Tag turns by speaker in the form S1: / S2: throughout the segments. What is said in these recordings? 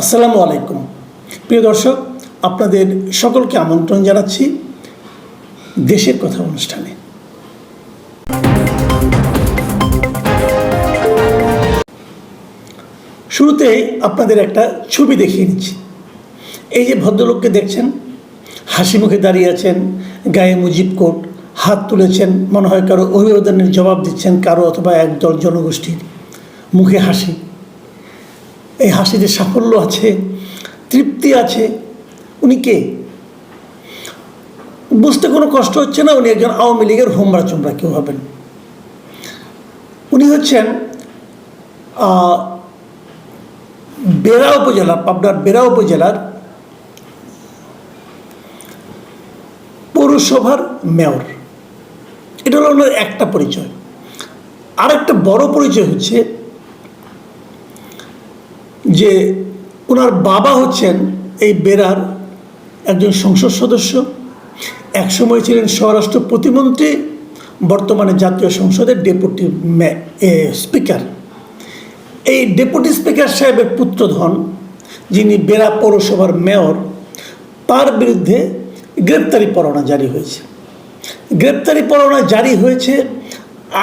S1: আসসালামু আলাইকুম। প্রিয় দর্শক, আপনাদের সকলকে আমন্ত্রণ জানাচ্ছি দেশের কথা অনুষ্ঠানে। শুরুতেই আপনাদের একটা ছবি দেখিয়ে নিচ্ছি এই যে ভদ্রলোককে দেখছেন, হাসি মুখে দাঁড়িয়ে আছেন, গায়ে মুজিব কোট, হাত তুলেছেন, মনে হয় কারও অভিবাদনের জবাব দিচ্ছেন, কারও অথবা একদল জনগোষ্ঠীর মুখে হাসি। এই হাসিতে সাফল্য আছে, তৃপ্তি আছে। উনি কে? বুঝতে কোনো কষ্ট হচ্ছে না, উনি একজন আওয়ামী লীগের হোমরা চোমরা, কেউ হবেন। উনি হচ্ছেন বেড়া উপজেলা, পাবনার বেড়া উপজেলার পৌরসভার মেয়র। এটা হলো ওনার একটা পরিচয়। আর একটা বড় পরিচয় হচ্ছে যে ওনার বাবা হচ্ছেন এই বেরার একজন সংসদ সদস্য, একসময় ছিলেন স্বরাষ্ট্র প্রতিমন্ত্রী, বর্তমানে জাতীয় সংসদের ডেপুটি স্পিকার। এই ডেপুটি স্পিকার সাহেবের পুত্রধন, যিনি বেরা পৌরসভার মেয়র, তার বিরুদ্ধে গ্রেপ্তারি পরোয়ানা জারি হয়েছে। গ্রেপ্তারি পরোয়ানা জারি হয়েছে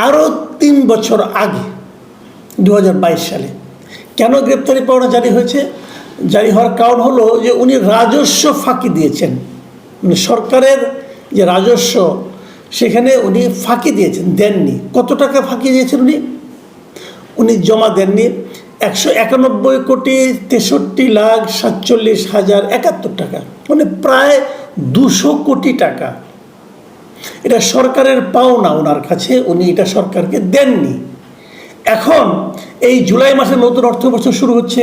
S1: আরও তিন বছর আগে দু হাজার বাইশ সালে। কেন গ্রেপ্তারি পরোয়ানা জারি হয়েছে? জারি হওয়ার কারণ হলো যে উনি রাজস্ব ফাঁকি দিয়েছেন। মানে সরকারের যে রাজস্ব, সেখানে উনি ফাঁকি দিয়েছেন, দেননি। কত টাকা ফাঁকি দিয়েছেন উনি? উনি জমা দেননি। একশো একানব্বই কোটি তেষট্টি লাখ সাতচল্লিশ হাজার একাত্তর টাকা। মানে প্রায় দুশো কোটি টাকা। এটা সরকারের পাওনা ওনার কাছে, উনি এটা সরকারকে দেননি। এখন এই জুলাই মাসে নতুন অর্থ বছর শুরু হচ্ছে।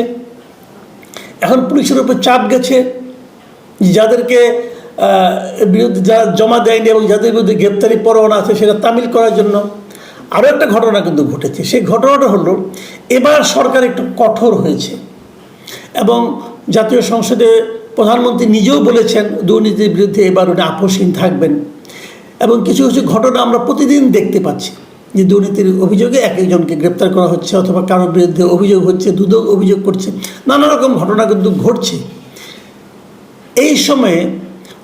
S1: এখন পুলিশের উপর চাপ গেছে। যাদেরকে বিরুদ্ধে যারা জমা দেয়নি এবং যাদের বিরুদ্ধে গ্রেপ্তারি পরোয়ানা আছে সেটা তামিল করার জন্য আরও একটা ঘটনা কিন্তু ঘটেছে। সেই ঘটনাটা হলো, এবার সরকার একটু কঠোর হয়েছে এবং জাতীয় সংসদে প্রধানমন্ত্রী নিজেও বলেছেন, দুর্নীতির বিরুদ্ধে এবার উনি আপোষহীন থাকবেন। এবং কিছু কিছু ঘটনা আমরা প্রতিদিন দেখতে পাচ্ছি। যে দুর্নীতির অভিযোগে এক একজনকে গ্রেপ্তার করা হচ্ছে অথবা কারোর বিরুদ্ধে অভিযোগ হচ্ছে, দুদক অভিযোগ করছে, নানা রকম ঘটনা কিন্তু ঘটছে। এই সময়ে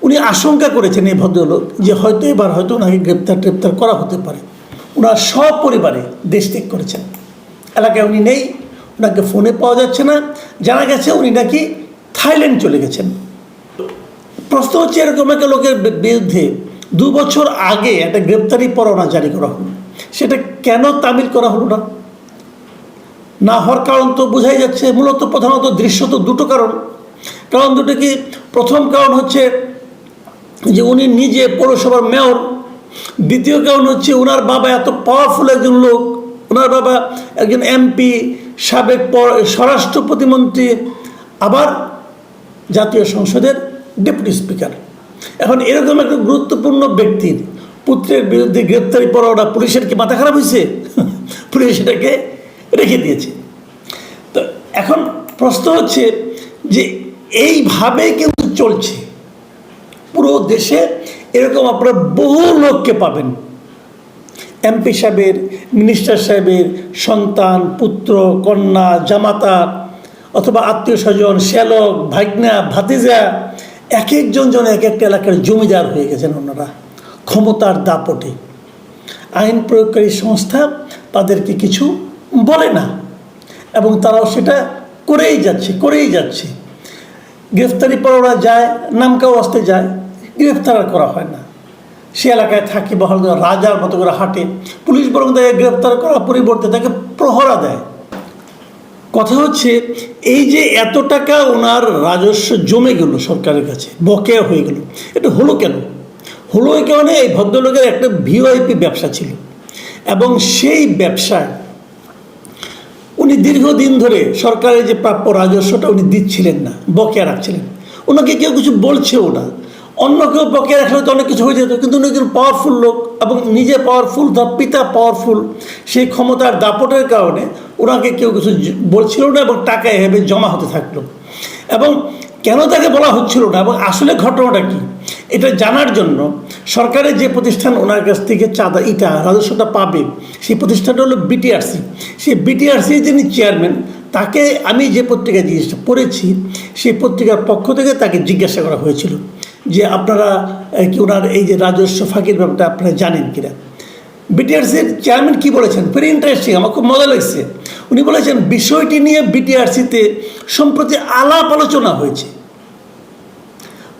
S1: উনি আশঙ্কা করেছেন এই ভদ্রলোক যে হয়তো এবার হয়তো ওনাকে গ্রেপ্তার টেপ্তার করা হতে পারে। ওনার সপরিবারে দেশ ত্যাগ করেছেন। এলাকায় উনি নেই, ওনাকে ফোনে পাওয়া যাচ্ছে না। জানা গেছে উনি নাকি থাইল্যান্ড চলে গেছেন। প্রশ্ন হচ্ছে এরকম একটা লোকের বিরুদ্ধে দু বছর আগে একটা গ্রেপ্তারি পরোয়ানা জারি করা হলো। সেটা কেন তামিল করা হলো না? না হওয়ার কারণ তো বোঝাই যাচ্ছে, মূলত প্রধানত দৃশ্য তো দুটো কারণ। কারণ দুটো কি? প্রথম কারণ হচ্ছে যে উনি নিজে পৌরসভার মেয়র। দ্বিতীয় কারণ হচ্ছে ওনার বাবা এত পাওয়ারফুল একজন লোক। ওনার বাবা একজন এমপি, সাবেক স্বরাষ্ট্র প্রতিমন্ত্রী, আবার জাতীয় সংসদের ডেপুটি স্পিকার। এখন এরকম একটা গুরুত্বপূর্ণ ব্যক্তির পুত্রের বিরুদ্ধে গ্রেপ্তারি পরোয়ানা পুলিশের কি মাথা খারাপ হয়েছে? পুলিশ এটাকে রেখে দিয়েছে। তো এখন প্রশ্ন হচ্ছে যে এইভাবে কিন্তু চলছে। পুরো দেশে এরকম আপনারা বহু লোককে পাবেন। এমপি সাহেবের, মিনিস্টার সাহেবের, সন্তান, পুত্র, কন্যা, জামাতা, অথবা আত্মীয় স্বজন, শ্যালক ভাগনা ভাতিজা, এক একজন জন এক একটা এলাকার জমিদার হয়ে গেছেন ওনারা। ক্ষমতার দাপটে। আইন প্রয়োগকারী সংস্থা তাদেরকে কিছু বলে না এবং তারাও সেটা করেই যাচ্ছে করেই যাচ্ছে। গ্রেফতারি পরোয়ানা যায়, নামকাও আসতে যায়, গ্রেফতার করা হয় না। সে এলাকায় থাকি বহাল রাজার মতো করে হাঁটে। পুলিশ বরং তাকে গ্রেফতার করার পরিবর্তে তাকে প্রহরা দেয়। কথা হচ্ছে, এই যে এত টাকা ওনার রাজস্ব জমে গেল সরকারের কাছে, বকেয়া হয়ে গেল, এটা হলো কেন? হলো এই কারণে এই ভদ্রলোকের একটা ভিওআইপি ব্যবসা ছিল। এবং সেই ব্যবসায় উনি দীর্ঘদিন ধরে সরকারের যে প্রাপ্য রাজস্বটা উনি দিচ্ছিলেন না, বকেয়া রাখছিলেন। ওনাকে কেউ কিছু বলছেও না। অন্য কেউ বকেয়া রাখলে তো অনেক কিছু হয়ে যেত, কিন্তু উনি একজন পাওয়ারফুল লোক এবং নিজে পাওয়ারফুল তার পিতা পাওয়ারফুল সেই ক্ষমতার দাপটের কারণে ওনাকে কেউ কিছু বলছিল না এবং টাকা এভাবে জমা হতে থাকল। এবং কেন তাকে বলা হচ্ছিল না এবং আসলে ঘটনাটা কি? এটা জানার জন্য সরকারের যে প্রতিষ্ঠান ওনার কাছ থেকে চাঁদা, ইটা, রাজস্বটা পাবে, সেই প্রতিষ্ঠানটা হলো বিটিআরসি সেই বিটিআরসি যিনি চেয়ারম্যান, তাকে আমি যে পত্রিকা জিনিসটা পড়েছি সেই পত্রিকার পক্ষ থেকে তাকে জিজ্ঞাসা করা হয়েছিল যে আপনারা কি ওনার এই যে রাজস্ব ফাঁকির ব্যাপারটা আপনারা জানেন কিনা? বিটিআরসির চেয়ারম্যান কি বলেছেন? ভেরি ইন্টারেস্টিং আমার খুব মজা লাগছে। উনি বলেছেন, বিষয়টি নিয়ে বিটিআরসিতে সম্প্রতি আলাপ আলোচনা হয়েছে।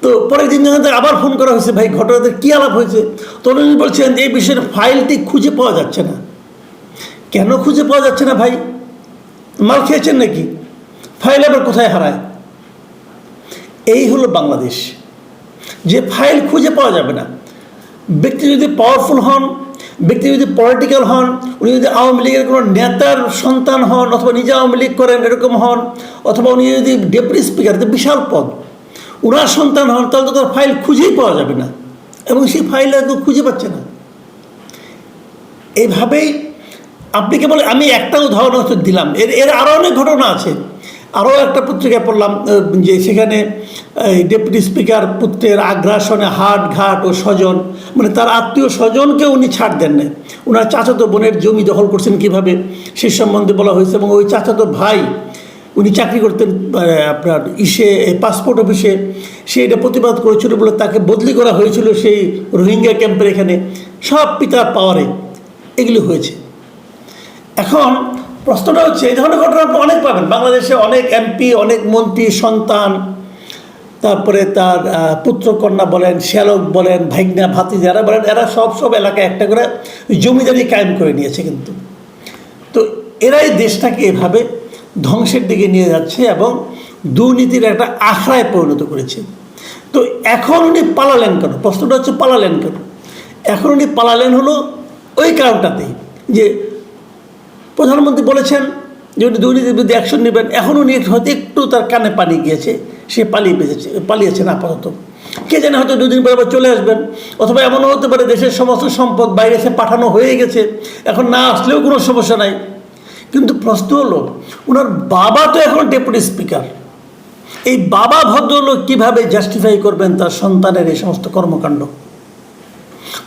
S1: তো পরের দিন যখন আবার ফোন করা হয়েছে, ভাই ঘটনাতে কী আলাপ হয়েছে? উনি বলছেন, এই বিষয়ের ফাইলটি খুঁজে পাওয়া যাচ্ছে না। কেন খুঁজে পাওয়া যাচ্ছে না, ভাই? মাল খেয়েছেন নাকি? ফাইল আবার কোথায় হারায়? এই হলো বাংলাদেশ। যে ফাইল খুঁজে পাওয়া যাবে না। ব্যক্তি যদি পাওয়ারফুল হন, ব্যক্তি যদি পলিটিক্যাল হন, উনি যদি আওয়ামী লীগের কোনো নেতার সন্তান হন, অথবা নিজে আওয়ামী লীগ করেন, এরকম হন, অথবা উনি যদি ডেপুটি স্পিকার বিশাল পদ। ওনার সন্তান হন, তাহলে তো তার ফাইল খুঁজেই পাওয়া যাবে না। এবং সেই ফাইল একদম খুঁজে পাচ্ছে না। এইভাবেই আপনি কেবল আমি একটা উদাহরণ হয়তো দিলাম। এর এর আরও অনেক ঘটনা আছে। আরও একটা পত্রিকায় পড়লাম যে সেখানে ডেপুটি স্পিকার পুত্রের আগ্রাসনে হাট ঘাট ও স্বজন মানে তার আত্মীয় স্বজনকে উনি ছাড় দেন নাই। ওনার চাচাতো বোনের জমি দখল করছেন কীভাবে, সে সম্বন্ধে বলা হয়েছে। এবং ওই চাচাতো ভাই উনি চাকরি করতেন আপনার ইসে পাসপোর্ট অফিসে সে এটা প্রতিবাদ করেছিল বলে তাকে বদলি করা হয়েছিল সেই রোহিঙ্গা ক্যাম্পের এখানে। সব পিতার পাওয়ারে এগুলি হয়েছে। এখন প্রশ্নটা হচ্ছে, এই ধরনের ঘটনা আপনি অনেক পাবেন। বাংলাদেশে অনেক এমপি, অনেক মন্ত্রী, সন্তান, তারপরে তার পুত্রকন্যা বলেন, শ্যালক বলেন, ভাইগনা ভাতি যারা বলেন, এরা সব সব এলাকায় একটা করে জমিদারি কায়েম করে নিয়েছে কিন্তু। তো এরাই দেশটাকে এভাবে ধ্বংসের দিকে নিয়ে যাচ্ছে এবং দুর্নীতির একটা আখড়ায় পরিণত করেছে। তো এখন উনি পালালেন কেন? প্রশ্নটা হচ্ছে পালালেন কেন? এখন উনি পালালেন হলো ওই কারণটাতেই যে প্রধানমন্ত্রী বলেছেন যে উনি দুর্নীতির বিরুদ্ধে অ্যাকশন নেবেন। এখন উনি হয়তো একটু তার কানে পানি গিয়েছে, সে পালিয়ে বেঁচেছে, পালিয়েছেন আপাতত। কে জানে হয়তো দুদিন পরে আবার চলে আসবেন। অথবা এমনও হতে পারে দেশের সমস্ত সম্পদ বাইরে এসে পাঠানো হয়ে গেছে। এখন না আসলেও কোনো সমস্যা নাই। কিন্তু প্রশ্ন হলো ওনার বাবা তো এখন ডেপুটি স্পিকার। এই বাবা ভদ্রলোক কীভাবে জাস্টিফাই করবেন তার সন্তানের এই সমস্ত কর্মকাণ্ড?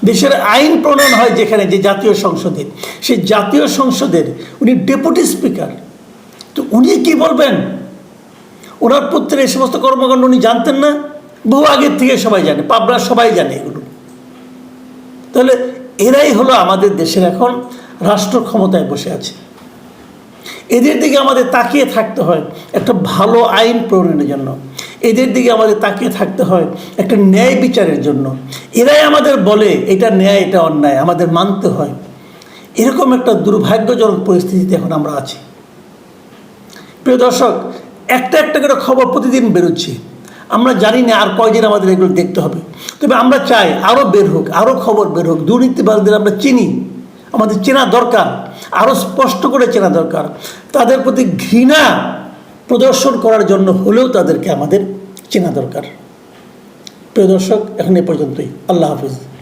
S1: দেশের আইন প্রণয়ন হয় যেখানে যে জাতীয় সংসদে, সেই জাতীয় সংসদের উনি ডেপুটি স্পিকার। তো উনি কি বলবেন? ওনার পুত্রের এই সমস্ত কর্মকাণ্ড উনি জানতেন না? বহু আগের থেকে সবাই জানে, পাবনার সবাই জানে এগুলো। তাহলে এরাই হলো আমাদের দেশের এখন রাষ্ট্র ক্ষমতায় বসে আছে। এদের দিকে আমাদের তাকিয়ে থাকতে হয় একটা ভালো আইন প্রণয়নের জন্য। এদের দিকে আমাদের তাকিয়ে থাকতে হয় একটা ন্যায় বিচারের জন্য। এরাই আমাদের বলে এটা ন্যায়, এটা অন্যায়, আমাদের মানতে হয়। এরকম একটা দুর্ভাগ্যজনক পরিস্থিতিতে এখন আমরা আছি। প্রিয় দর্শক, একটা একটা করে খবর প্রতিদিন বেরোচ্ছে। আমরা জানি না আর কয়দিন আমাদের এগুলো দেখতে হবে। তবে আমরা চাই আরও বের হোক আরও খবর বের হোক। দুর্নীতিবাদদের আমরা চিনি, আমাদের চেনা দরকার। আরও স্পষ্ট করে চেনা দরকার। তাদের প্রতি ঘৃণা প্রদর্শন করার জন্য হলেও তাদেরকে আমাদের চেনা দরকার। প্রিয় দর্শক, এখন এ পর্যন্তই। আল্লাহ হাফিজ।